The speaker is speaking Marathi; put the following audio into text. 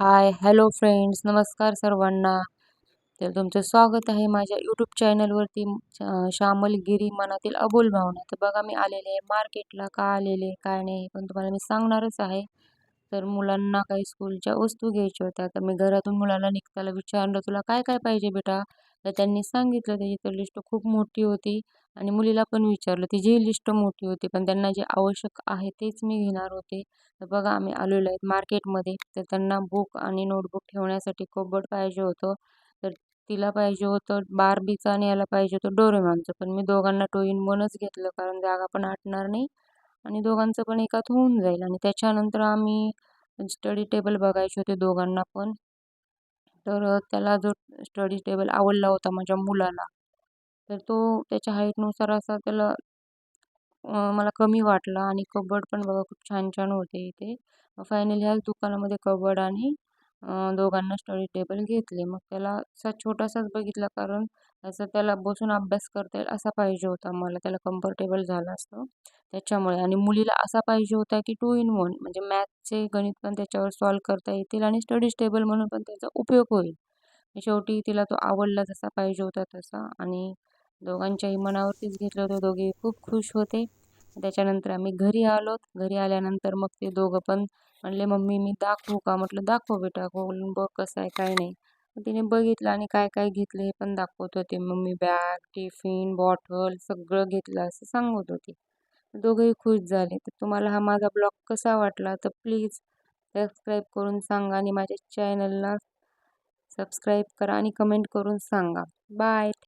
हाय हॅलो फ्रेंड्स नमस्कार सर्वांना. तर तुमचं स्वागत आहे माझ्या यूट्यूब चॅनलवरती श्यामलगिरी मनातील अबोल भावना. तर बघा मी आलेले आहे मार्केटला. का आलेले? काय नाही? हे पण तुम्हाला मी सांगणारच आहे. तर मुलांना काही स्कूलच्या वस्तू घ्यायच्या होत्या. तर मी घरातून मुलाला निघताना विचारलं तुला काय काय पाहिजे बेटा? तर त्यांनी सांगितलं त्याची तर लिस्ट खूप मोठी होती. आणि मुलीला पण विचारलं तिचीही लिस्ट मोठी होती पण त्यांना जे आवश्यक आहे तेच मी घेणार होते. तर बघा आम्ही आलेलो आहेत मार्केटमध्ये. तर त्यांना बुक आणि नोटबुक ठेवण्यासाठी कबड पाहिजे होतं. तर तिला पाहिजे होतं बारबीचं आणि याला पाहिजे होतं डोरेमॉनचं. पण मी दोघांना टू इन वनच घेतलं कारण जागा पण आटणार नाही. आणि दोघांचं पण एकात होऊन जाईल. आणि त्याच्यानंतर आम्ही स्टडी टेबल बघायचे होते दोघांना पण. तर त्याला जो स्टडी टेबल आवडला होता माझ्या मुलाला तर तो त्याच्या हाईटनुसार असा त्याला मला कमी वाटला. आणि कबड पण बघा खूप छान छान होते इथे. फायनली ह्याच दुकानामध्ये कबड आणि दोघांना स्टडी टेबल घेतले. मग त्याला असा छोटासाच बघितला कारण त्याचा त्याला बसून अभ्यास करता येईल असा पाहिजे होता. मला त्याला कम्फर्टेबल झालं असतं त्याच्यामुळे. आणि मुलीला असा पाहिजे होता की टू इन वन म्हणजे मॅथ्सचे गणित पण त्याच्यावर सॉल्व करता येतील आणि स्टडी टेबल म्हणून पण त्याचा उपयोग होईल. शेवटी तिला तो आवडला जसा पाहिजे होता तसा. आणि दोघांच्याही मनावरतीच घेतलं होतं. दोघे खूप खुश होते. त्याच्यानंतर आम्ही घरी आलो. घरी आल्यानंतर मग ते दोघं पण म्हणले मम्मी मी दाखवू का? म्हटलं दाखव बेटा खोलून बघ कसं आहे काय नाही. तिने बघितलं आणि काय काय घेतलं हे पण दाखवत होते. मम्मी बॅग टिफिन बॉटल सगळं घेतलं असं सांगत होते. दोघंही खुश झाले. तर तुम्हाला हा माझा ब्लॉग कसा वाटला तर प्लीज सबस्क्राईब करून सांगा आणि माझ्या चॅनलला सबस्क्राईब करा आणि कमेंट करून सांगा. बाय.